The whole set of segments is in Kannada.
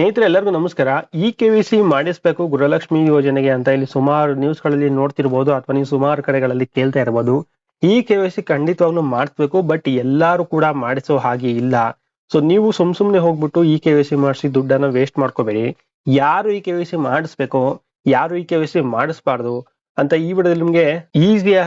ಸ್ನೇಹಿತರೆ, ಎಲ್ಲರಿಗೂ ನಮಸ್ಕಾರ. ಇ ಕೆ ವಿ ಸಿ ಮಾಡಿಸ್ಬೇಕು ಗೃಹಲಕ್ಷ್ಮಿ ಯೋಜನೆಗೆ ಅಂತ ಇಲ್ಲಿ ಸುಮಾರು ನ್ಯೂಸ್ಗಳಲ್ಲಿ ನೋಡ್ತಿರ್ಬೋದು ಅಥವಾ ನೀವು ಸುಮಾರು ಕಡೆಗಳಲ್ಲಿ ಕೇಳ್ತಾ ಇರ್ಬೋದು. ಇ ಕೆ ವಿ ಸಿ ಖಂಡಿತವಾಗ್ಲೂ ಮಾಡಿಸ್ಬೇಕು ಬಟ್ ಎಲ್ಲಾರು ಕೂಡ ಮಾಡಿಸೋ ಹಾಗೆ ಇಲ್ಲ. ಸೊ ನೀವು ಸುಮ್ ಸುಮ್ನೆ ಹೋಗ್ಬಿಟ್ಟು ಇ ಕೆ ವಿ ಸಿ ಮಾಡಿಸಿ ದುಡ್ಡನ್ನ ವೇಸ್ಟ್ ಮಾಡ್ಕೋಬೇಡಿ. ಯಾರು ಇ ಕೆ ವಿ ಸಿ ಮಾಡಿಸ್ಬೇಕು, ಯಾರು ಇ ಕೆ ವಿ ಸಿ ಮಾಡಿಸ್ಬಾರ್ದು ಅಂತ ಈ ವಿಡಿಯೋದಲ್ಲಿ ನಿಮ್ಗೆ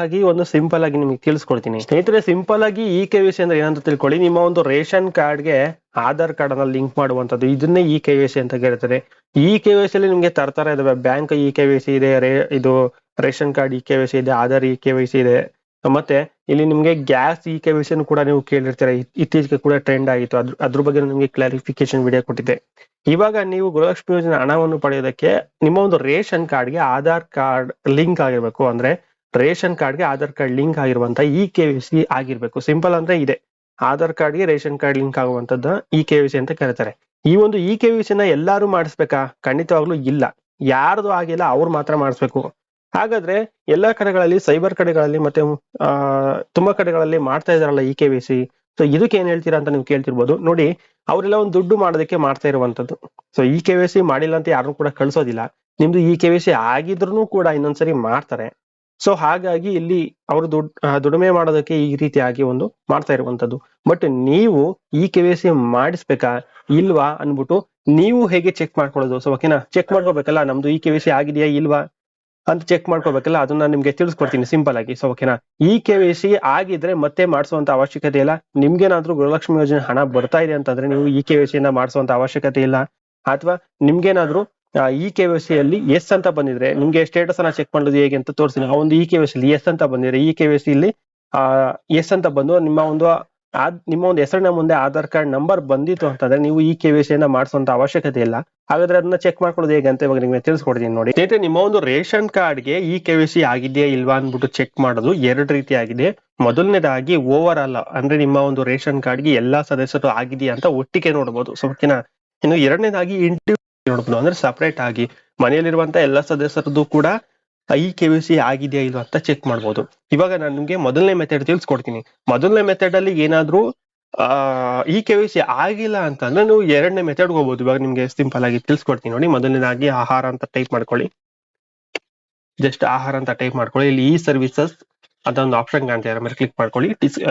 ಆಗಿ ಒಂದು ಸಿಂಪಲ್ ಆಗಿ ನಿಮ್ಗೆ ತಿಳಿಸ್ಕೊಡ್ತೀನಿ. ಸ್ನೇಹಿತರೆ ಸಿಂಪಲ್ ಆಗಿ ಇ ಕೆ ವಿ ಸಿ ಅಂದ್ರೆ ಏನಂತ ತಿಳ್ಕೊಳ್ಳಿ. ನಿಮ್ಮ ಒಂದು ರೇಷನ್ ಕಾರ್ಡ್ಗೆ ಆಧಾರ್ ಕಾರ್ಡ್ ಅನ್ನ ಲಿಂಕ್ ಮಾಡುವಂತದ್ದು ಇದನ್ನೇ ಇ ಕೆ ಸಿ ಅಂತ ಕೇಳ್ತಾರೆ. ಇ ಕೆ ವೈ ಸಿ ಅಲ್ಲಿ ನಿಮ್ಗೆ ತರ್ತರ ಇದಾವೆ ಬ್ಯಾಂಕ್ ಇ ಕೆ ಇದೆ, ರೇ- ಇದು ration card E K Y C ಇದೆ, ಆಧಾರ್ ಇ ಕೆ ವೈ ಇದೆ. ಮತ್ತೆ ಇಲ್ಲಿ ನಿಮ್ಗೆ gas E K Y C ಕೂಡ ನೀವು ಕೇಳಿರ್ತೀರ. ಇತ್- ಇತ್ತೀಚೆಗೆ ಕೂಡ ಟ್ರೆಂಡ್ ಆಗಿತ್ತು. ಅದ್ರ ಬಗ್ಗೆ ನಿಮ್ಗೆ ಕ್ಲಾರಿಫಿಕೇಶನ್ ವಿಡಿಯೋ ಕೊಟ್ಟಿದೆ ಇವಾಗ ನೀವು ಗೃಹಲಕ್ಷ್ಮಿ ಯೋಜನೆ ಹಣವನ್ನು ಪಡೆಯೋದಕ್ಕೆ ನಿಮ್ಮ ಒಂದು ರೇಷನ್ ಕಾರ್ಡ್ಗೆ ಆಧಾರ್ ಕಾರ್ಡ್ ಲಿಂಕ್ ಆಗಿರ್ಬೇಕು. ಅಂದ್ರೆ ರೇಷನ್ ಕಾರ್ಡ್ಗೆ ಆಧಾರ್ ಕಾರ್ಡ್ ಲಿಂಕ್ ಆಗಿರುವಂತ ಇ ಕೆ ಸಿ ಆಗಿರ್ಬೇಕು. ಸಿಂಪಲ್ ಅಂದ್ರೆ ಇದೆ. ಆಧಾರ್ ಕಾರ್ಡ್ಗೆ ರೇಷನ್ ಕಾರ್ಡ್ ಲಿಂಕ್ ಆಗುವಂತದ್ದು ಇ ಕೆ ವಿ ಸಿ ಅಂತ ಕರೀತಾರೆ. ಈ ಒಂದು ಇ ಕೆ ವಿ ಸಿ ನ ಎಲ್ಲಾರು ಮಾಡಿಸ್ಬೇಕಾ? ಖಂಡಿತವಾಗ್ಲೂ ಇಲ್ಲ. ಯಾರ್ದು ಆಗಿಲ್ಲ ಅವ್ರು ಮಾತ್ರ ಮಾಡಿಸ್ಬೇಕು. ಹಾಗಾದ್ರೆ ಎಲ್ಲಾ ಕಡೆಗಳಲ್ಲಿ ಸೈಬರ್ ಕಡೆಗಳಲ್ಲಿ ಮತ್ತೆ, ಆ, ತುಂಬಾ ಕಡೆಗಳಲ್ಲಿ ಮಾಡ್ತಾ ಇದಾರಲ್ಲ E K V C so ಇದಕ್ಕೆ ಏನ್ ಹೇಳ್ತೀರಾ ಅಂತ ನೀವು ಕೇಳ್ತಿರ್ಬೋದು. ನೋಡಿ, ಅವರೆಲ್ಲ ಒಂದು ದುಡ್ಡು ಮಾಡೋದಕ್ಕೆ ಮಾಡ್ತಾ ಇರುವಂತದ್ದು. So E K V C ಮಾಡಿಲ್ಲ ಅಂತ ಯಾರು ಕೂಡ ಕಳ್ಸೋದಿಲ್ಲ. ನಿಮ್ದು ಇ ಕೆ ವಿ ಸಿ ಆಗಿದ್ರು ಕೂಡ ಇನ್ನೊಂದ್ಸರಿ ಮಾಡ್ತಾರೆ. ಸೊ ಹಾಗಾಗಿ ಇಲ್ಲಿ ಅವರು ದುಡ್ ದುಡಿಮೆ ಮಾಡೋದಕ್ಕೆ ಈ ರೀತಿಯಾಗಿ ಒಂದು ಮಾಡ್ತಾ ಇರುವಂತದ್ದು ಬಟ್ ನೀವು ಈ ಕೆ ವಿ ಸಿ ಮಾಡಿಸ್ಬೇಕಾ ಇಲ್ವಾ ಅನ್ಬಿಟ್ಟು ನೀವು ಹೇಗೆ ಚೆಕ್ ಮಾಡ್ಕೊಳ್ಳೋದು? ಸೊ ಓಕೆನಾ ಚೆಕ್ ಮಾಡ್ಕೋಬೇಕಲ್ಲ ನಮ್ದು ಈ ಕೆ ವಿ ಸಿ ಆಗಿದೆಯಾ ಇಲ್ವಾ ಅಂತ ಚೆಕ್ ಮಾಡ್ಕೋಬೇಕಲ್ಲ ಅದನ್ನ ನಿಮ್ಗೆ ತಿಳಿಸ್ಕೊಡ್ತೀನಿ ಸಿಂಪಲ್ ಆಗಿ. ಸೊ ಓಕೆನಾ ಈ ಕೆ ಸಿ ಆಗಿದ್ರೆ ಮತ್ತೆ ಮಾಡಿಸುವಂತ ಅವಶ್ಯಕತೆ ಇಲ್ಲ. ನಿಮ್ಗೇನಾದ್ರೂ ಗೃಹಲಕ್ಷ್ಮಿ ಯೋಜನೆ ಹಣ ಬರ್ತಾ ಇದೆ ಅಂತಂದ್ರೆ ನೀವು ಈ ಕೆ ವಿ ಮಾಡಿಸುವಂತ ಅವಶ್ಯಕತೆ ಇಲ್ಲ. ಅಥವಾ ನಿಮ್ಗೇನಾದ್ರೂ ಇ ಕೆ ವೈ ಸಿ ಅಲ್ಲಿ ಎಸ್ ಅಂತ ಬಂದಿದ್ರೆ ನಿಮ್ಗೆ ಸ್ಟೇಟಸ್ ಅನ್ನ ಚೆಕ್ ಮಾಡೋದು ಹೇಗೆ ಅಂತ ತೋರಿಸ್ತೀನಿ. ಆ ಒಂದು E K Y C yes ಅಂತ ಬಂದಿದ್ರೆ ಇ ಕೆ ವೈ ಸಿ ಇಲ್ಲಿ ಎಸ್ ಅಂತ ಬಂದು ನಿಮ್ಮ ಒಂದು ನಿಮ್ಮ ಒಂದು ಹೆಸರಿನ ಮುಂದೆ ಆಧಾರ್ ಕಾರ್ಡ್ ನಂಬರ್ ಬಂದಿತ್ತು ಅಂತಂದ್ರೆ ನೀವು ಈ ಕೆ ಸಿಯನ್ನ ಮಾಡಿಸುವಂತ ಅವಶ್ಯಕತೆ ಇಲ್ಲ. ಹಾಗಾದ್ರೆ ಅದನ್ನ ಚೆಕ್ ಮಾಡ್ಕೊಳ್ಳೋದು ಹೇಗೆ ಅಂತ ಇವಾಗ ನಿಮಗೆ ತಿಳಿಸ್ಕೊಡ್ತೀನಿ ನೋಡಿ. ಸ್ನೇಹಿತರೆ, ನಿಮ್ಮ ಒಂದು ರೇಷನ್ ಕಾರ್ಡ್ಗೆ ಈ ಕೆ ಸಿ ಆಗಿದೆಯಾ ಇಲ್ವಾ ಅಂದ್ಬಿಟ್ಟು ಚೆಕ್ ಮಾಡೋದು ಎರಡು ರೀತಿ ಆಗಿದೆ. ಮೊದಲನೇದಾಗಿ ಓವರ್ ಆಲ್ ಅಂದ್ರೆ ನಿಮ್ಮ ಒಂದು ರೇಷನ್ ಕಾರ್ಡ್ಗೆ ಎಲ್ಲಾ ಸದಸ್ಯರು ಆಗಿದೆಯಾ ಅಂತ ಒಟ್ಟಿಗೆ ನೋಡಬಹುದು ಸೊ ಇನ್ನು ಎರಡನೇದಾಗಿ ಇಂಡಿವಿಜುವಲ್ ನೋಡಬಹುದು ಅಂದ್ರೆ ಸಪರೇಟ್ ಆಗಿ ಮನೆಯಲ್ಲಿರುವಂತ ಎಲ್ಲಾ ಸದಸ್ಯರದ್ದು ಕೂಡ ಐ ಕೆ ವಿ ಸಿ ಆಗಿದೆಯಾ ಇಲ್ವಾ ಅಂತ ಚೆಕ್ ಮಾಡ್ಬೋದು. ಇವಾಗ ನಾನು ನಿಮ್ಗೆ ಮೊದಲನೇ ಮೆಥಡ್ ತಿಳಿಸ್ಕೊಡ್ತೀನಿ. ಮೊದಲನೇ ಮೆಥಡ್ ಅಲ್ಲಿ ಏನಾದ್ರೂ ಈ ಕೆ ವಿ ಸಿ ಆಗಿಲ್ಲ ಅಂತಂದ್ರೆ ನೀವು ಎರಡನೇ ಮೆಥಡ್ ಹೋಗ್ಬೋದು. ಇವಾಗ ನಿಮ್ಗೆ ಸಿಂಪಲ್ ಆಗಿ ತಿಳಿಸ್ಕೊಡ್ತೀನಿ ನೋಡಿ. ಮೊದಲನೇದಾಗಿ ಆಹಾರ ಅಂತ ಟೈಪ್ ಮಾಡ್ಕೊಳ್ಳಿ. ಜಸ್ಟ್ ಆಹಾರ ಅಂತ ಟೈಪ್ ಮಾಡ್ಕೊಳ್ಳಿ. ಇಲ್ಲಿ ಈ ಸರ್ವಿಸಸ್ ಅಂತ ಒಂದು ಆಪ್ಷನ್ ಕಾಣ್ತಾ ಮೇಲೆ ಕ್ಲಿಕ್ ಮಾಡ್ಕೊಳ್ಳಿ.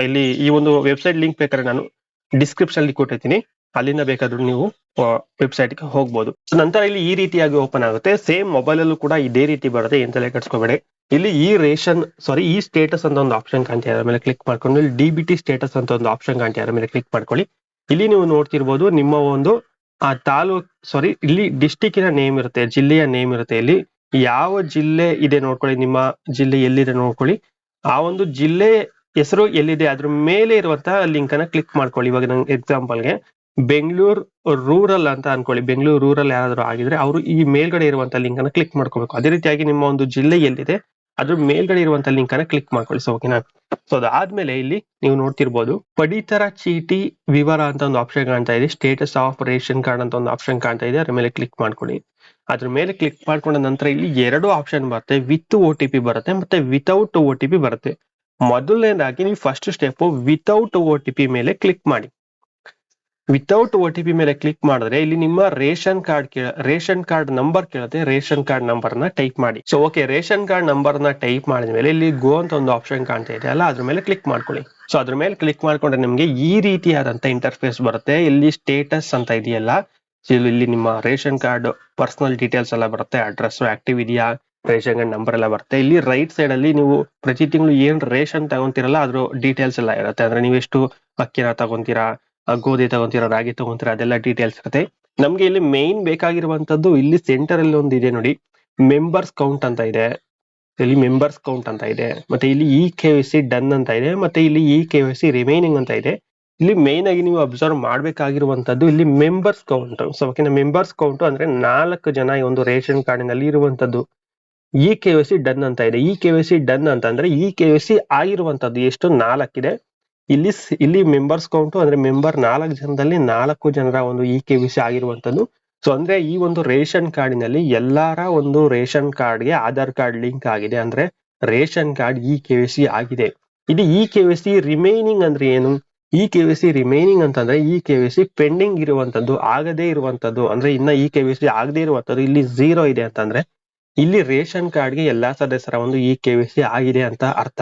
ಇಲ್ಲಿ ಈ ಒಂದು ವೆಬ್ಸೈಟ್ ಲಿಂಕ್ ಬೇಕಾದ್ರೆ ನಾನು ಡಿಸ್ಕ್ರಿಪ್ಷನ್ ಅಲ್ಲಿ ಕೊಟ್ಟಿರ್ತೀನಿ. ಅಲ್ಲಿಂದ ಬೇಕಾದ್ರೂ ನೀವು ವೆಬ್ಸೈಟ್ಗೆ ಹೋಗ್ಬೋದು. ಸೊ ನಂತರ ಇಲ್ಲಿ ಈ ರೀತಿಯಾಗಿ ಓಪನ್ ಆಗುತ್ತೆ. ಸೇಮ್ ಮೊಬೈಲ್ ಅಲ್ಲೂ ಕೂಡ ಇದೇ ರೀತಿ ಬರುತ್ತೆ. ಏನ್ ತಲೆ ಕಟ್ಸ್ಕೋಬೇಡಿ. ಇಲ್ಲಿ ಈ ರೇಷನ್ ಸಾರಿ ಈ ಸ್ಟೇಟಸ್ ಅಂತ ಒಂದು ಆಪ್ಷನ್ ಕಾಣ್ತಾ ಇದೆ. ಮೇಲೆ ಕ್ಲಿಕ್ ಮಾಡ್ಕೊಂಡು ಇಲ್ಲಿ ಡಿ ಬಿ ಟಿ ಸ್ಟೇಟಸ್ ಅಂತ ಒಂದು ಆಪ್ಷನ್ ಕಾಣ್ತಾ ಇದೆ. ಮೇಲೆ ಕ್ಲಿಕ್ ಮಾಡ್ಕೊಳ್ಳಿ. ಇಲ್ಲಿ ನೀವು ನೋಡ್ತಿರ್ಬೋದು ನಿಮ್ಮ ಒಂದು, ಆ, ತಾಲೂಕ್ ಸಾರಿ ಇಲ್ಲಿ ಡಿಸ್ಟಿಕ್ಕಿನ ನೇಮ್ ಇರುತ್ತೆ, ಜಿಲ್ಲೆಯ ನೇಮ್ ಇರುತ್ತೆ. ಇಲ್ಲಿ ಯಾವ ಜಿಲ್ಲೆ ಇದೆ ನೋಡ್ಕೊಳ್ಳಿ. ನಿಮ್ಮ ಜಿಲ್ಲೆ ಎಲ್ಲಿದೆ ನೋಡ್ಕೊಳ್ಳಿ. ಆ ಒಂದು ಜಿಲ್ಲೆ ಹೆಸರು ಎಲ್ಲಿದೆ? ಅದ್ರ ಮೇಲೆ ಇರುವಂತಹ ಲಿಂಕ್ ಅನ್ನ ಕ್ಲಿಕ್ ಮಾಡ್ಕೊಳ್ಳಿ. ಇವಾಗ ನಂಗೆ ಎಕ್ಸಾಂಪಲ್ಗೆ ಬೆಂಗಳೂರು ರೂರಲ್ ಅಂತ ಅನ್ಕೊಳ್ಳಿ. ಬೆಂಗಳೂರು ರೂರಲ್ ಯಾರಾದ್ರೂ ಆಗಿದ್ರೆ ಅವರು ಈ ಮೇಲ್ಗಡೆ ಇರುವಂತ ಲಿಂಕ್ ಅನ್ನ ಕ್ಲಿಕ್ ಮಾಡ್ಕೋಬೇಕು. ಅದೇ ರೀತಿಯಾಗಿ ನಿಮ್ಮ ಒಂದು ಜಿಲ್ಲೆ ಎಲ್ಲಿದೆ, ಅದ್ರ ಮೇಲ್ಗಡೆ ಇರುವಂತ ಲಿಂಕ್ ಅನ್ನ ಕ್ಲಿಕ್ ಮಾಡ್ಕೊಳ್ಳಿ ಸೊ ಓಕೆನಾ ಸೊ ಅದಾದ್ಮೇಲೆ ಇಲ್ಲಿ ನೀವು ನೋಡ್ತಿರ್ಬೋದು, ಪಡಿತರ ಚೀಟಿ ವಿವರ ಅಂತ ಒಂದು ಆಪ್ಷನ್ ಕಾಣ್ತಾ ಇದೆ ಸ್ಟೇಟಸ್ ಆಫ್ ರೇಷನ್ ಕಾರ್ಡ್ ಅಂತ ಒಂದು ಆಪ್ಷನ್ ಕಾಣ್ತಾ ಇದೆ, ಅದ್ರ ಮೇಲೆ ಕ್ಲಿಕ್ ಮಾಡ್ಕೊಳ್ಳಿ. ಅದ್ರ ಮೇಲೆ ಕ್ಲಿಕ್ ಮಾಡ್ಕೊಂಡ ನಂತರ ಇಲ್ಲಿ ಎರಡು ಆಪ್ಷನ್ ಬರುತ್ತೆ ವಿತ್ ಓ ಟಿ ಪಿ ಬರುತ್ತೆ ಮತ್ತೆ ವಿತೌಟ್ ಓ ಟಿ ಪಿ ಬರುತ್ತೆ. ಮೊದಲನೇದಾಗಿ ನೀವು first step without O T P ಮೇಲೆ ಕ್ಲಿಕ್ ಮಾಡಿ. ವಿತೌಟ್ ಓ ಟಿ ಪಿ ಮೇಲೆ ಕ್ಲಿಕ್ ಮಾಡಿದ್ರೆ ಇಲ್ಲಿ ನಿಮ್ಮ ರೇಷನ್ ಕಾರ್ಡ್ ಕೇಳ, ರೇಷನ್ ಕಾರ್ಡ್ ನಂಬರ್ ಕೇಳುತ್ತೆ ರೇಷನ್ ಕಾರ್ಡ್ ನಂಬರ್ನ ಟೈಪ್ ಮಾಡಿ. ಸೊ ಓಕೆ ರೇಷನ್ ಕಾರ್ಡ್ ನಂಬರ್ನ ಟೈಪ್ ಮಾಡಿದ ಮೇಲೆ ಇಲ್ಲಿ ಗೋ ಅಂತ ಒಂದು ಆಪ್ಷನ್ ಕಾಣ್ತಾ ಇದೆ ಅಲ್ಲ, ಅದ್ರ ಮೇಲೆ ಕ್ಲಿಕ್ ಮಾಡ್ಕೊಳ್ಳಿ. ಸೊ ಅದ್ರ ಮೇಲೆ ಕ್ಲಿಕ್ ಮಾಡ್ಕೊಂಡ್ರೆ ನಿಮಗೆ ಈ ರೀತಿಯಾದಂತ ಇಂಟರ್ಫೇಸ್ ಬರುತ್ತೆ. ಇಲ್ಲಿ ಸ್ಟೇಟಸ್ ಅಂತ ಇದೆಯಲ್ಲ ಇಲ್ಲಿ ನಿಮ್ಮ ರೇಷನ್ ಕಾರ್ಡ್ ಪರ್ಸನಲ್ ಡೀಟೇಲ್ಸ್ ಎಲ್ಲ ಬರುತ್ತೆ ಅಡ್ರೆಸ್ ಆಕ್ಟಿವ್ ಇದೆಯಾ, ರೇಷನ್ ಕಾರ್ಡ್ ನಂಬರ್ ಎಲ್ಲ ಬರುತ್ತೆ. ಇಲ್ಲಿ ರೈಟ್ ಸೈಡ್ ಅಲ್ಲಿ ನೀವು ಪ್ರತಿ ತಿಂಗಳು ಏನ್ ರೇಷನ್ ತಗೊಂತಿರಲ್ಲ, ಅದ್ರ ಡೀಟೇಲ್ಸ್ ಎಲ್ಲ ಇರುತ್ತೆ. ಅಂದ್ರೆ ನೀವು ಎಷ್ಟು ಅಕ್ಕಿನ ತಗೊಂತೀರಾ ಗೋಧಿ ತಗೊಂತೀರಾ, ರಾಗಿ ತಗೊಂತೀರಾ, ಅದೆಲ್ಲ ಡೀಟೇಲ್ಸ್ ಇರುತ್ತೆ. ನಮ್ಗೆ ಇಲ್ಲಿ ಮೇನ್ ಬೇಕಾಗಿರುವಂತದ್ದು ಇಲ್ಲಿ ಸೆಂಟರ್ ಅಲ್ಲಿ ಒಂದು ಇದೆ ನೋಡಿ. ಮೆಂಬರ್ಸ್ ಕೌಂಟ್ ಅಂತ ಇದೆ. ಇಲ್ಲಿ ಮೆಂಬರ್ಸ್ ಕೌಂಟ್ ಅಂತ ಇದೆ. ಮತ್ತೆ ಇಲ್ಲಿ ಇ ಕೆ ಸಿ ಡನ್ ಅಂತ ಇದೆ. ಮತ್ತೆ ಇಲ್ಲಿ ಇ ಕೆ ಸಿ ರಿಮೈನಿಂಗ್ ಅಂತ ಇದೆ. ಇಲ್ಲಿ ಮೇನ್ ಆಗಿ ನೀವು ಅಬ್ಸರ್ವ್ ಮಾಡಬೇಕಾಗಿರುವಂತದ್ದು ಇಲ್ಲಿ ಮೆಂಬರ್ಸ್ ಕೌಂಟ್ ಸೊ ಓಕೆನಾ ಮೆಂಬರ್ಸ್ ಕೌಂಟ್ ಅಂದ್ರೆ ನಾಲ್ಕು ಜನ ಈ ಒಂದು ರೇಷನ್ ಕಾರ್ಡಿನಲ್ಲಿ ಇರುವಂತದ್ದು E K V C done ಅಂತ ಇದೆ. ಇ ಕೆ ಸಿ ಡನ್ ಅಂತಂದ್ರೆ ಇ ಕೆ ವಿ ಸಿ ಆಗಿರುವಂತದ್ದು ಎಷ್ಟು? ನಾಲ್ಕಿದೆ ಇಲ್ಲಿ ಇಲ್ಲಿ ಮೆಂಬರ್ಸ್ ಕೌಂಟು ಅಂದ್ರೆ ಮೆಂಬರ್ ನಾಲ್ಕು ಜನದಲ್ಲಿ ನಾಲ್ಕು ಜನರ ಒಂದು ಇ ಕೆ ವಿ ಸಿ ಆಗಿರುವಂತದ್ದು ಸೊ ಅಂದ್ರೆ ಈ ಒಂದು ರೇಷನ್ ಕಾರ್ಡಿನಲ್ಲಿ ಎಲ್ಲಾರ ಒಂದು ರೇಷನ್ ಕಾರ್ಡ್ಗೆ ಆಧಾರ್ ಕಾರ್ಡ್ ಲಿಂಕ್ ಆಗಿದೆ. ಅಂದ್ರೆ ration card E K V C ಆಗಿದೆ. ಇದು E K V C remaining ಅಂದ್ರೆ ಏನು? ಇ ಕೆ ಸಿ ರಿಮೈನಿಂಗ್ ಅಂತಂದ್ರೆ ಇ ಕೆ ಸಿ ಪೆಂಡಿಂಗ್ ಇರುವಂತದ್ದು ಆಗದೇ ಇರುವಂತದ್ದು ಅಂದ್ರೆ ಇನ್ನ ಇ ಕೆ ಸಿ ಆಗದೇ ಇರುವಂತದ್ದು ಇಲ್ಲಿ ಝೀರೋ ಇದೆ ಅಂತಂದ್ರೆ ಇಲ್ಲಿ ರೇಷನ್ ಕಾರ್ಡ್ಗೆ ಎಲ್ಲಾ ಸದಸ್ಯರ ಒಂದು ಇ ಕೆ ಸಿ ಆಗಿದೆ ಅಂತ ಅರ್ಥ.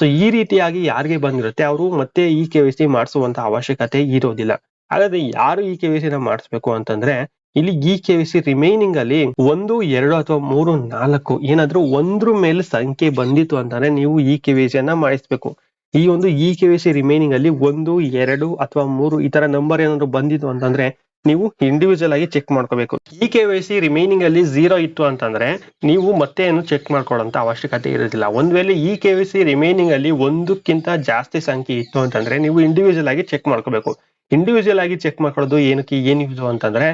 ಸೊ ಈ ರೀತಿಯಾಗಿ ಯಾರಿಗೆ ಬಂದಿರುತ್ತೆ, ಅವರು ಮತ್ತೆ ಇ ಕೆ ಸಿ ಮಾಡಿಸುವಂತ ಅವಶ್ಯಕತೆ ಇರೋದಿಲ್ಲ. ಹಾಗಾದ್ರೆ ಯಾರು ಇ ಕೆ ಸಿ ನ ಮಾಡಿಸ್ಬೇಕು ಅಂತಂದ್ರೆ, ಇಲ್ಲಿ ಇ ಕೆ ಸಿ ರಿಮೈನಿಂಗ್ ಅಲ್ಲಿ ಒಂದು, ಎರಡು ಅಥವಾ ಮೂರು, ನಾಲ್ಕು, ಏನಾದ್ರೂ ಒಂದ್ರ ಮೇಲೆ ಸಂಖ್ಯೆ ಬಂದಿತ್ತು ಅಂತಂದ್ರೆ ನೀವು ಇ ಕೆ ಅನ್ನ ಮಾಡಿಸ್ಬೇಕು. ಈ ಒಂದು ಇ ಕೆ ಸಿ ರಿಮೈನಿಂಗ್ ಅಲ್ಲಿ ಒಂದು, ಎರಡು ಅಥವಾ ಮೂರು ಈ ತರ ನಂಬರ್ ಏನಾದ್ರು ಬಂದಿತ್ತು ಅಂತಂದ್ರೆ ನೀವು ಇಂಡಿವಿಜುವಲ್ ಆಗಿ ಚೆಕ್ ಮಾಡ್ಕೋಬೇಕು. E K Y C remaining ಅಲ್ಲಿ ಝೀರೋ ಇತ್ತು ಅಂತಂದ್ರೆ ನೀವು ಮತ್ತೆ ಏನು ಚೆಕ್ ಮಾಡ್ಕೊಳ್ಳೋಂತ ಅವಶ್ಯಕತೆ ಇರೋದಿಲ್ಲ. ಒಂದ್ ವೇಳೆ E K Y C remaining ಅಲ್ಲಿ ಒಂದಕ್ಕಿಂತ ಜಾಸ್ತಿ ಸಂಖ್ಯೆ ಇತ್ತು ಅಂತಂದ್ರೆ ನೀವು ಇಂಡಿವಿಜುವಲ್ ಆಗಿ ಚೆಕ್ ಮಾಡ್ಕೋಬೇಕು. ಇಂಡಿವಿಜುವಲ್ ಆಗಿ ಚೆಕ್ ಮಾಡ್ಕೊಳ್ಳೋದು ಏನಕ್ಕೆ, ಏನು ಯೂಸ್ ಅಂತಂದ್ರೆ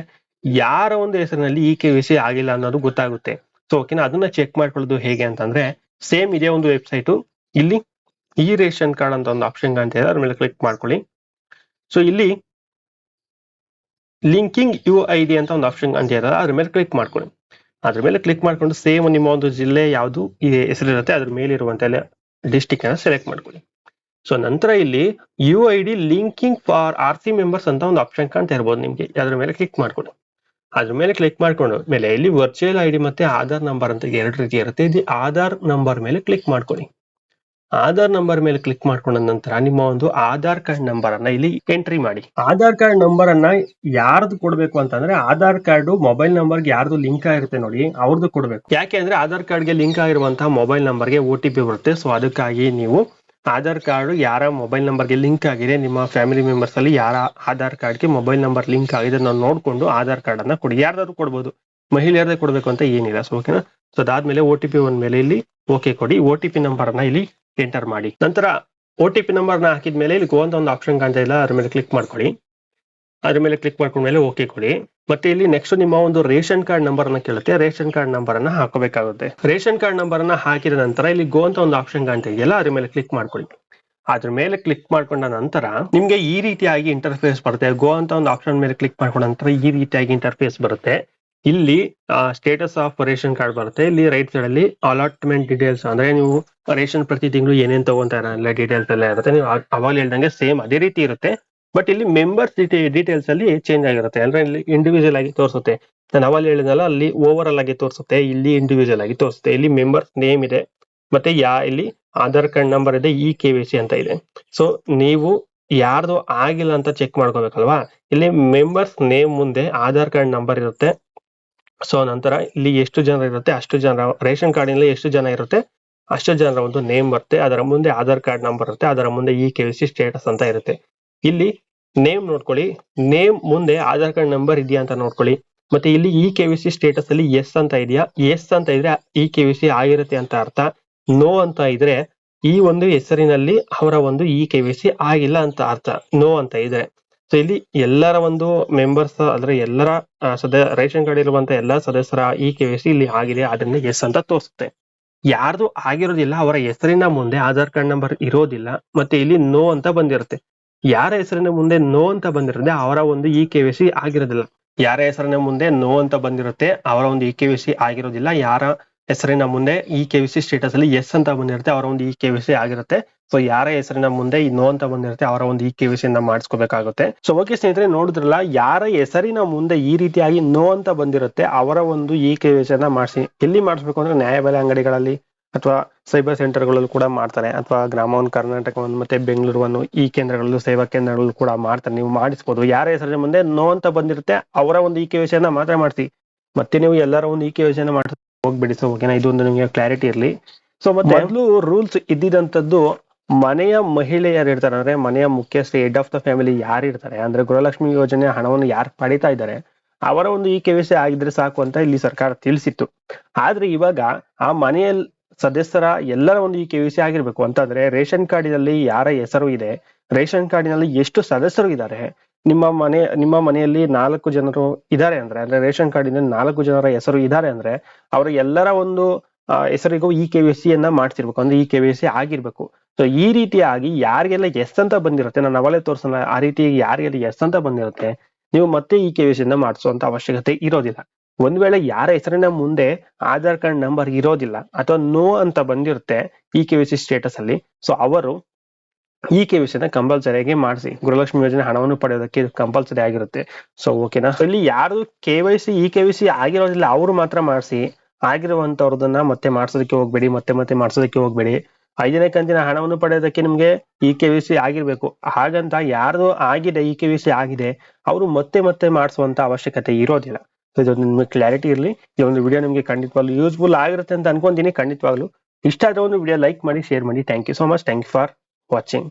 ಯಾರ ಒಂದು ಹೆಸರಿನಲ್ಲಿ ಇ ಕೆ ವೈ ಸಿ ಆಗಿಲ್ಲ ಅನ್ನೋದು ಗೊತ್ತಾಗುತ್ತೆ. ಸೊ ಓಕೆನಾ? ಅದನ್ನ ಚೆಕ್ ಮಾಡ್ಕೊಳ್ಳೋದು ಹೇಗೆ ಅಂತಂದ್ರೆ ಸೇಮ್ ಇದೇ ಒಂದು ವೆಬ್ಸೈಟ್ ಇಲ್ಲಿ ಈ ರೇಷನ್ ಕಾರ್ಡ್ ಅಂತ ಒಂದು ಆಪ್ಷನ್ ಕಾಣ್ತಾ ಇದೆ. ಅದ್ರ ಮೇಲೆ ಕ್ಲಿಕ್ ಮಾಡ್ಕೊಳ್ಳಿ. ಸೊ ಇಲ್ಲಿ ಲಿಂಕಿಂಗ್ ಯು ಐ ಡಿ ಅಂತ ಒಂದು ಆಪ್ಷನ್ ಅಂತ ಇದೆ ಅದ್ರ ಮೇಲೆ ಕ್ಲಿಕ್ ಮಾಡ್ಕೊಳ್ಳಿ. ಅದ್ರ ಮೇಲೆ ಕ್ಲಿಕ್ ಮಾಡ್ಕೊಂಡು ಸೇಮ್ ನಿಮ್ಮ ಒಂದು ಜಿಲ್ಲೆ ಯಾವುದು ಹೆಸರಿರುತ್ತೆ ಅದ್ರ ಮೇಲೆ ಇರುವಂತ ಡಿಸ್ಟಿಕ್ ಅನ್ನ ಸೆಲೆಕ್ಟ್ ಮಾಡ್ಕೊಳ್ಳಿ. ಸೊ ನಂತರ ಇಲ್ಲಿ U I D linking for R C members ಅಂತ ಒಂದು ಆಪ್ಷನ್ ಕಾಣ್ತಾ ಇರ್ಬೋದು ನಿಮ್ಗೆ. ಅದ್ರ ಮೇಲೆ ಕ್ಲಿಕ್ ಮಾಡ್ಕೊಳ್ಳಿ. ಅದ್ರ ಮೇಲೆ ಕ್ಲಿಕ್ ಮಾಡ್ಕೊಂಡು ಮೇಲೆ ಇಲ್ಲಿ ವರ್ಚುವಲ್ ಐ ಡಿ ಮತ್ತೆ ಆಧಾರ್ ನಂಬರ್ ಅಂತ ಎರಡು ರೀತಿ ಇರುತ್ತೆ. ಇದು ಆಧಾರ್ ನಂಬರ್ ಮೇಲೆ ಕ್ಲಿಕ್ ಮಾಡ್ಕೊಳ್ಳಿ. ಆಧಾರ್ ನಂಬರ್ ಮೇಲೆ ಕ್ಲಿಕ್ ಮಾಡ್ಕೊಂಡ ನಂತರ ನಿಮ್ಮ ಒಂದು ಆಧಾರ್ ಕಾರ್ಡ್ ನಂಬರ್ ಅನ್ನ ಇಲ್ಲಿ ಎಂಟ್ರಿ ಮಾಡಿ. ಆಧಾರ್ ಕಾರ್ಡ್ ನಂಬರ್ ಅನ್ನ ಯಾರ್ದು ಕೊಡ್ಬೇಕು ಅಂತಂದ್ರೆ ಆಧಾರ್ ಕಾರ್ಡ್ ಮೊಬೈಲ್ ನಂಬರ್ಗೆ ಯಾರ್ದು ಲಿಂಕ್ ಆಗಿರುತ್ತೆ ನೋಡಿ ಅವ್ರದ್ದು ಕೊಡ್ಬೇಕು. ಯಾಕೆ ಅಂದ್ರೆ ಆಧಾರ್ ಕಾರ್ಡ್ಗೆ ಲಿಂಕ್ ಆಗಿರುವಂತಹ ಮೊಬೈಲ್ ನಂಬರ್ಗೆ ಒ ಟಿ ಪಿ ಬರುತ್ತೆ. ಸೊ ಅದಕ್ಕಾಗಿ ನೀವು ಆಧಾರ್ ಕಾರ್ಡ್ ಯಾರ ಮೊಬೈಲ್ ನಂಬರ್ಗೆ ಲಿಂಕ್ ಆಗಿದೆ, ನಿಮ್ಮ ಫ್ಯಾಮಿಲಿ ಮೆಂಬರ್ಸ್ ಅಲ್ಲಿ ಯಾರ ಆಧಾರ್ ಕಾರ್ಡ್ಗೆ ಮೊಬೈಲ್ ನಂಬರ್ ಲಿಂಕ್ ಆಗಿದೆ ನಾವು ನೋಡ್ಕೊಂಡು ಆಧಾರ್ ಕಾರ್ಡ್ ಅನ್ನ ಕೊಡಿ. ಯಾರ್ದಾದ್ರು ಕೊಡ್ಬೋದು. ಮಹಿಳೆಯರದೇ ಕೊಡಬೇಕು ಅಂತ ಏನಿಲ್ಲ. ಸೊ ಓಕೆನಾ ಸೊ ಅದಾದ್ಮೇಲೆ ಒ ಟಿ ಪಿ ಮೇಲೆ ಇಲ್ಲಿ ಓಕೆ ಕೊಡಿ. ಒ ಟಿ ಪಿ ನಂಬರ್ ಅನ್ನ ಇಲ್ಲಿ ಎಂಟರ್ ಮಾಡಿ. ನಂತರ ಒ ಟಿ ಪಿ ನಂಬರ್ನ ಹಾಕಿದ್ಮೇಲೆ ಇಲ್ಲಿ ಗೋ ಅಂತ ಒಂದು ಆಪ್ಷನ್ ಕಾಣ್ತಾ ಇಲ್ಲ, ಅದ್ರ ಮೇಲೆ ಕ್ಲಿಕ್ ಮಾಡ್ಕೊಳ್ಳಿ. ಅದ್ರ ಮೇಲೆ ಕ್ಲಿಕ್ ಮಾಡ್ಕೊಂಡ್ಮೇಲೆ ಓಕೆ ಕೊಡಿ. ಮತ್ತೆ ಇಲ್ಲಿ ನೆಕ್ಸ್ಟ್ ನಿಮ್ಮ ಒಂದು ರೇಷನ್ ಕಾರ್ಡ್ ನಂಬರ್ ಅನ್ನ ಕೇಳುತ್ತೆ. ರೇಷನ್ ಕಾರ್ಡ್ ನಂಬರ್ ಅನ್ನ ಹಾಕಬೇಕಾಗುತ್ತೆ. ರೇಷನ್ ಕಾರ್ಡ್ ನಂಬರ್ ಅನ್ನ ಹಾಕಿದ ನಂತರ ಇಲ್ಲಿ ಗೋ ಅಂತ ಒಂದು ಆಪ್ಷನ್ ಕಾಣ್ತಾ ಇದೆಯಲ್ಲ, ಅದ್ರ ಮೇಲೆ ಕ್ಲಿಕ್ ಮಾಡ್ಕೊಳ್ಳಿ. ಅದ್ರ ಮೇಲೆ ಕ್ಲಿಕ್ ಮಾಡ್ಕೊಂಡ ನಂತರ ನಿಮ್ಗೆ ಈ ರೀತಿಯಾಗಿ ಇಂಟರ್ಫೇಸ್ ಬರುತ್ತೆ. ಗೋ ಅಂತ ಒಂದು ಆಪ್ಷನ್ ಮೇಲೆ ಕ್ಲಿಕ್ ಮಾಡ್ಕೊಂಡ ನಂತರ ಈ ರೀತಿಯಾಗಿ ಇಂಟರ್ಫೇಸ್ ಬರುತ್ತೆ. ಇಲ್ಲಿ ಸ್ಟೇಟಸ್ ಆಫ್ ರೇಷನ್ ಕಾರ್ಡ್ ಬರುತ್ತೆ. ಇಲ್ಲಿ ರೈಟ್ ಸೈಡ್ ಅಲ್ಲಿ ಅಲಾಟ್ಮೆಂಟ್ ಡೀಟೇಲ್ಸ್ ಅಂದ್ರೆ ನೀವು ರೇಷನ್ ಪ್ರತಿ ತಿಂಗಳು ಏನೇನ್ ತಗೊಂತಾ ಇರಲ್ಲ ಡೀಟೇಲ್ಸ್ ಎಲ್ಲ ಇರುತ್ತೆ. ನೀವು ಅವಾಗ ಹೇಳ್ದಂಗೆ ಸೇಮ್ ಅದೇ ರೀತಿ ಇರುತ್ತೆ. ಬಟ್ ಇಲ್ಲಿ ಮೆಂಬರ್ಸ್ ಡೀಟೇಲ್ಸ್ ಅಲ್ಲಿ ಚೇಂಜ್ ಆಗಿರುತ್ತೆ. ಅಂದ್ರೆ ಇಲ್ಲಿ ಇಂಡಿವಿಜುವಲ್ ಆಗಿ ತೋರಿಸುತ್ತೆ. ನಾನು ಅವಾಗ ಹೇಳಿದ್ನಲ್ಲ, ಅಲ್ಲಿ ಓವರ್ ಆಲ್ ಆಗಿ ತೋರಿಸುತ್ತೆ, ಇಲ್ಲಿ ಇಂಡಿವಿಜುವಲ್ ಆಗಿ ತೋರಿಸುತ್ತೆ. ಇಲ್ಲಿ ಮೆಂಬರ್ಸ್ ನೇಮ್ ಇದೆ, ಮತ್ತೆ ಯಾ ಇಲ್ಲಿ ಆಧಾರ್ ಕಾರ್ಡ್ ನಂಬರ್ ಇದೆ ಇ ಕೆ ಸಿ ಅಂತ ಇದೆ. ಸೊ ನೀವು ಯಾರ್ದು ಆಗಿಲ್ಲ ಅಂತ ಚೆಕ್ ಮಾಡ್ಕೋಬೇಕಲ್ವಾ? ಇಲ್ಲಿ ಮೆಂಬರ್ಸ್ ನೇಮ್ ಮುಂದೆ ಆಧಾರ್ ಕಾರ್ಡ್ ನಂಬರ್ ಇರುತ್ತೆ. ಸೊ ನಂತರ ಇಲ್ಲಿ ಎಷ್ಟು ಜನ ಇರುತ್ತೆ? ಅಷ್ಟು ಜನ, ರೇಷನ್ ಕಾರ್ಡಿನಲ್ಲಿ ಎಷ್ಟು ಜನ ಇರುತ್ತೆ? ಅಷ್ಟು ಜನರ ಒಂದು ನೇಮ್ ಬರುತ್ತೆ. ಅದರ ಮುಂದೆ ಆಧಾರ್ ಕಾರ್ಡ್ ನಂಬರ್ ಇರುತ್ತೆ. ಅದರ ಮುಂದೆ ಇ ಕೆ ಸಿ ಸ್ಟೇಟಸ್ ಅಂತ ಇರುತ್ತೆ. ಇಲ್ಲಿ ನೇಮ್ ನೋಡ್ಕೊಳ್ಳಿ. ನೇಮ್ ಮುಂದೆ ಆಧಾರ್ ಕಾರ್ಡ್ ನಂಬರ್ ಇದೆಯಾ ಅಂತ ನೋಡ್ಕೊಳ್ಳಿ. ಮತ್ತೆ ಇಲ್ಲಿ ಇ ಕೆ ಸಿ ಸ್ಟೇಟಸ್ ಅಲ್ಲಿ ಎಸ್ ಅಂತ ಇದೆಯಾ? ಎಸ್ ಅಂತ ಇದ್ರೆ ಇ ಕೆ ಸಿ ಆಗಿರುತ್ತೆ ಅಂತ ಅರ್ಥ. ನೋ ಅಂತ ಇದ್ರೆ ಈ ಒಂದು ಹೆಸರಿನಲ್ಲಿ ಅವರ ಒಂದು ಇ ಕೆ ಸಿ ಆಗಿಲ್ಲ ಅಂತ ಅರ್ಥ. ನೋ ಅಂತ ಇದ್ರೆ. ಸೊ ಇಲ್ಲಿ ಎಲ್ಲರ ಒಂದು ಮೆಂಬರ್ಸ್ ಅಂದ್ರೆ ಎಲ್ಲರ ಸದ, ರೇಷನ್ ಕಾರ್ಡ್ ಇರುವಂತ ಎಲ್ಲಾ ಸದಸ್ಯರ ಈ ಕೆ ಇಲ್ಲಿ ಆಗಿದೆ, ಅದನ್ನ ಎಸ್ ಅಂತ ತೋರಿಸುತ್ತೆ. ಯಾರ್ದು ಆಗಿರೋದಿಲ್ಲ, ಅವರ ಹೆಸರಿನ ಮುಂದೆ ಆಧಾರ್ ಕಾರ್ಡ್ ನಂಬರ್ ಇರೋದಿಲ್ಲ, ಮತ್ತೆ ಇಲ್ಲಿ ನೋ ಅಂತ ಬಂದಿರುತ್ತೆ. ಯಾರ ಹೆಸರಿನ ಮುಂದೆ ನೋ ಅಂತ ಬಂದಿರುತ್ತೆ, ಅವರ ಒಂದು ಇ ಕೆ ಸಿ ಆಗಿರೋದಿಲ್ಲ. ಯಾರ ಹೆಸರಿನ ಮುಂದೆ ನೋ ಅಂತ ಬಂದಿರುತ್ತೆ, ಅವರ ಒಂದು ಇ ಕೆ ಸಿ ಆಗಿರೋದಿಲ್ಲ, ಯಾರ ಹೆಸರಿನ ಮುಂದೆ ಇ ಕೆ ಸಿ ಸ್ಟೇಟಸ್ ಅಲ್ಲಿ ಎಸ್ ಅಂತ ಬಂದಿರುತ್ತೆ, ಅವರ ಒಂದು ಇ ಕೆ ಸಿ ಆಗಿರುತ್ತೆ. ಸೊ ಯಾರ ಹೆಸರಿನ ಮುಂದೆ ಈ ನೋ ಅಂತ ಬಂದಿರುತ್ತೆ, ಅವರ ಒಂದು ಇ ಕೆ ಸಿ ಮಾಡಿಸ್ಕೋಬೇಕಾಗುತ್ತೆ. ಸೊ ಓಕೆ ಸ್ನೇಹಿತರೆ, ನೋಡಿದ್ರಲ್ಲ, ಯಾರ ಹೆಸರಿನ ಮುಂದೆ ಈ ರೀತಿಯಾಗಿ ನೋ ಅಂತ ಬಂದಿರುತ್ತೆ, ಅವರ ಒಂದು ಇ ಕೆ ಅನ್ನ ಮಾಡಿಸಿ. ಎಲ್ಲಿ ಮಾಡಿಸ್ಬೇಕು ಅಂದ್ರೆ ನ್ಯಾಯಬೆಲೆ ಅಂಗಡಿಗಳಲ್ಲಿ ಅಥವಾ ಸೈಬರ್ ಸೆಂಟರ್ಗಳಲ್ಲೂ ಕೂಡ ಮಾಡ್ತಾರೆ, ಅಥವಾ ಗ್ರಾಮವನ್ ಕರ್ನಾಟಕವನ್ನು, ಮತ್ತೆ ಬೆಂಗಳೂರನ್ನು ಈ ಕೇಂದ್ರಗಳಲ್ಲೂ ಸೇವಾ ಕೇಂದ್ರಗಳಲ್ಲೂ ಕೂಡ ಮಾಡ್ತಾರೆ. ನೀವು ಮಾಡಿಸ್ಬೋದು. ಯಾರ ಹೆಸರಿನ ಮುಂದೆ ನೋ ಅಂತ ಬಂದಿರುತ್ತೆ, ಅವರ ಒಂದು ಇ ಕೆ ವಿಷಯನ ಮಾತ್ರ ಮಾಡಿಸಿ. ಮತ್ತೆ ನೀವು ಎಲ್ಲರ ಒಂದು ಇ ಕೆ ವಿಷಯನ ಮಾಡಿ ಹೋಗ್ಬಿಡಿ. ಸೊ ಓಕೆನಾ ಇದೊಂದು ನಿಮಗೆ ಕ್ಲಾರಿಟಿ ಇರಲಿ. ಸೊ ಮತ್ತೆ ಮೊದಲು ರೂಲ್ಸ್ ಇದ್ದಿದಂತದ್ದು ಮನೆಯ ಮಹಿಳೆಯರು ಇರ್ತಾರೆ. ಅಂದ್ರೆ ಮನೆಯ ಮುಖ್ಯಸ್ಥೆ ಹೆಡ್ ಆಫ್ ದ ಫ್ಯಾಮಿಲಿ ಯಾರು ಇರ್ತಾರೆ? ಅಂದ್ರೆ ಗೃಹಲಕ್ಷ್ಮಿ ಯೋಜನೆ ಹಣವನ್ನು ಯಾರು ಪಡಿತಾ ಇದ್ದಾರೆ? ಅವರ ಒಂದು ಈ ಕೆವಿಸಿ ಆಗಿದ್ರೆ ಸಾಕು ಅಂತ ಇಲ್ಲಿ ಸರ್ಕಾರ ತಿಳಿಸಿತ್ತು. ಆದ್ರೆ ಇವಾಗ ಆ ಮನೆಯ ಸದಸ್ಯರ ಎಲ್ಲರ ಒಂದು ಈ ಕೆವಿಸಿ ಆಗಿರ್ಬೇಕು. ಅಂತಂದ್ರೆ ರೇಷನ್ ಕಾರ್ಡಿನಲ್ಲಿ ಯಾರ ಹೆಸರು ಇದೆ? ರೇಷನ್ ಕಾರ್ಡಿನಲ್ಲಿ ಎಷ್ಟು ಸದಸ್ಯರು ಇದ್ದಾರೆ? ನಿಮ್ಮ ಮನೆ, ನಿಮ್ಮ ಮನೆಯಲ್ಲಿ ನಾಲ್ಕು ಜನರು ಇದ್ದಾರೆ ಅಂದ್ರೆ ಅಂದ್ರೆ ರೇಷನ್ ಕಾರ್ಡಿನ ನಾಲ್ಕು ಜನರ ಹೆಸರು ಇದ್ದಾರೆ ಅಂದ್ರೆ, ಅವರ ಎಲ್ಲರ ಒಂದು ಹೆಸರಿಗೂ ಇ ಕೆ ಯನ್ನ ಮಾಡ್ತಿರ್ಬೇಕು. ಅಂದ್ರೆ ಇ ಕೆ ಆಗಿರ್ಬೇಕು. ಸೊ ಈ ರೀತಿಯಾಗಿ ಯಾರಿಗೆಲ್ಲ ಎಸ್ ಅಂತ ಬಂದಿರುತ್ತೆ ನಾನು ಅವಲೇ ತೋರ್ಸಲ್ಲ, ಆ ರೀತಿ ಯಾರಿಗೆಲ್ಲ ಎಸ್ ಅಂತ ಬಂದಿರುತ್ತೆ, ನೀವು ಮತ್ತೆ ಇ ಕೆ ಇಂದ ಮಾಡಿಸುವಂತ ಅವಶ್ಯಕತೆ ಇರೋದಿಲ್ಲ. ಒಂದ್ ವೇಳೆ ಯಾರ ಹೆಸರಿನ ಮುಂದೆ ಆಧಾರ್ ಕಾರ್ಡ್ ನಂಬರ್ ಇರೋದಿಲ್ಲ, ಅಥವಾ ನೋ ಅಂತ ಬಂದಿರುತ್ತೆ ಇ ಕೆ ಸಿ ಸ್ಟೇಟಸ್ ಅಲ್ಲಿ ಸೊ ಅವರು ಈ ಕೆ ವಿಷಯನ ಕಂಪಲ್ಸರಿ ಕಂಪಲ್ಸರಿಯಾಗಿ ಮಾಡಿಸಿ. ಗೃಹಲಕ್ಷ್ಮಿ ಯೋಜನೆ ಹಣವನ್ನು ಪಡೆಯೋದಕ್ಕೆ ಕಂಪಲ್ಸರಿ ಆಗಿರುತ್ತೆ. ಸೊ ಓಕೆನಾ ಇಲ್ಲಿ ಯಾರು K Y C E K V C ಆಗಿರೋದಿಲ್ಲ ಅವರು ಮಾತ್ರ ಮಾಡಿಸಿ. ಆಗಿರುವಂತವ್ರದನ್ನ ಮತ್ತೆ ಮಾಡ್ಸೋದಕ್ಕೆ ಹೋಗ್ಬೇಡಿ ಮತ್ತೆ ಮತ್ತೆ ಮಾಡ್ಸೋದಕ್ಕೆ ಹೋಗ್ಬೇಡಿ. ಐದನೇ ಕಂತಿನ ಹಣವನ್ನು ಪಡೆಯೋದಕ್ಕೆ ನಿಮ್ಗೆ ಇ ಕೆ ವಿ ಸಿ ಆಗಿರ್ಬೇಕು. ಹಾಗಂತ ಯಾರು ಆಗಿದೆ ಇ ಕೆ ವಿ ಸಿ ಆಗಿದೆ ಅವರು ಮತ್ತೆ ಮತ್ತೆ ಮಾಡಿಸುವಂತ ಅವಶ್ಯಕತೆ ಇರೋದಿಲ್ಲ. So, ಇದು ನಿಮ್ಗೆ ಕ್ಲಾರಿಟಿ ಇರಲಿ. ಈ ಒಂದು ವಿಡಿಯೋ ನಿಮ್ಗೆ ಖಂಡಿತವಾಗ್ಲೂ ಯೂಸ್ಫುಲ್ ಆಗಿರುತ್ತೆ ಅಂತ ಅನ್ಕೊಂತೀನಿ. ಖಂಡಿತವಾಗ್ಲು ಇಷ್ಟ ಆದ್ರೆ ಒಂದು ವಿಡಿಯೋ ಲೈಕ್ ಮಾಡಿ ಶೇರ್ ಮಾಡಿ. Thank you so much thank you for watching